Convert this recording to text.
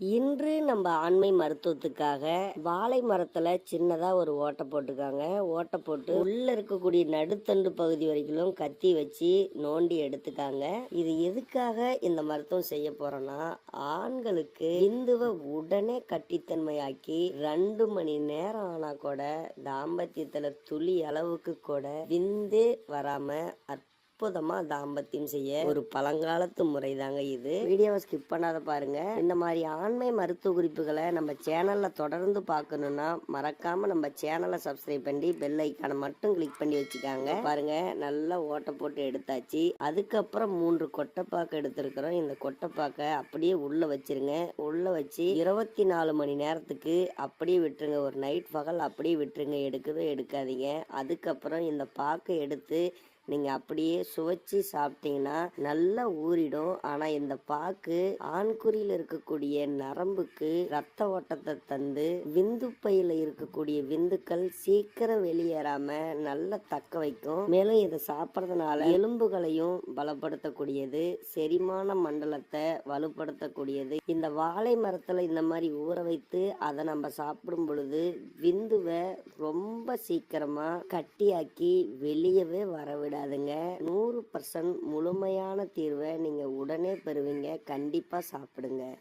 இன்று நம்ம ஆண்மை மருத்துவத்துக்காக வாழை மரத்துல சின்னதா ஒரு ஓட்டை போட்டிருக்காங்க. ஓட்டை போட்டு உள்ள இருக்கக்கூடிய நடுத்தண்டு பகுதி வரைக்கும் கத்தி வச்சு நோண்டி எடுத்துக்காங்க. இது எதுக்காக இந்த மருத்துவம் செய்ய போறோம்னா ஆண்களுக்கு இந்துவை உடனே கட்டித்தன்மையாக்கி ரெண்டு மணி நேரம் ஆனா கூட தாம்பத்தியத்துல துளி அளவுக்கு கூட விந்து வராம அற்புதமா தாம்பத்தியம் செய்ய ஒரு பழங்காலத்து முறை தாங்க இது. வீடியோவை ஸ்கிப் பண்ணாத பாருங்க. இந்த மாதிரி ஆண்மை மருத்துவ குறிப்புகளை நம்ம சேனல்ல தொடர்ந்து பார்க்கணும்னா மறக்காம நம்ம சேனலை சப்ஸ்கிரைப் பண்ணி பெல் ஐக்கானை மட்டும் கிளிக் பண்ணி வச்சுக்காங்க. பாருங்க நல்லா ஓட்டை போட்டு எடுத்தாச்சு. அதுக்கப்புறம் மூன்று கொட்டைப்பாக்கு எடுத்திருக்கிறோம். இந்த கொட்டைப்பாக்கை அப்படியே உள்ள வச்சிருங்க. உள்ள வச்சு இருபத்தி நாலு மணி நேரத்துக்கு அப்படியே விட்டுருங்க. ஒரு நைட் பகல் அப்படியே விட்டுருங்க. எடுக்கவே எடுக்காதீங்க. அதுக்கப்புறம் இந்த பாக்கை எடுத்து நீங்கள் அப்படியே சுவைச்சு சாப்பிட்டீங்கன்னா நல்லா ஊறிடும். ஆனால் இந்த பாக்கு ஆண்குறியில் இருக்கக்கூடிய நரம்புக்கு ரத்த ஓட்டத்தை தந்து விந்து பையில் இருக்கக்கூடிய விந்துக்கள் சீக்கிரம் வெளியேறாம நல்லா தக்க வைக்கும். மேலும் இதை சாப்பிட்றதுனால எலும்புகளையும் பலப்படுத்தக்கூடியது செரிமான மண்டலத்தை வலுப்படுத்தக்கூடியது. இந்த வாழை மரத்தில் இந்த மாதிரி ஊற வைத்து அதை நம்ம சாப்பிடும் பொழுது விந்துவை ரொம்ப சீக்கிரமாக கட்டியாக்கி வெளியவே விடாதுங்க. நூறு பர்சன்ட் முழுமையான தீர்வை நீங்கள் உடனே பெறுவீங்க. கண்டிப்பாக சாப்பிடுங்க.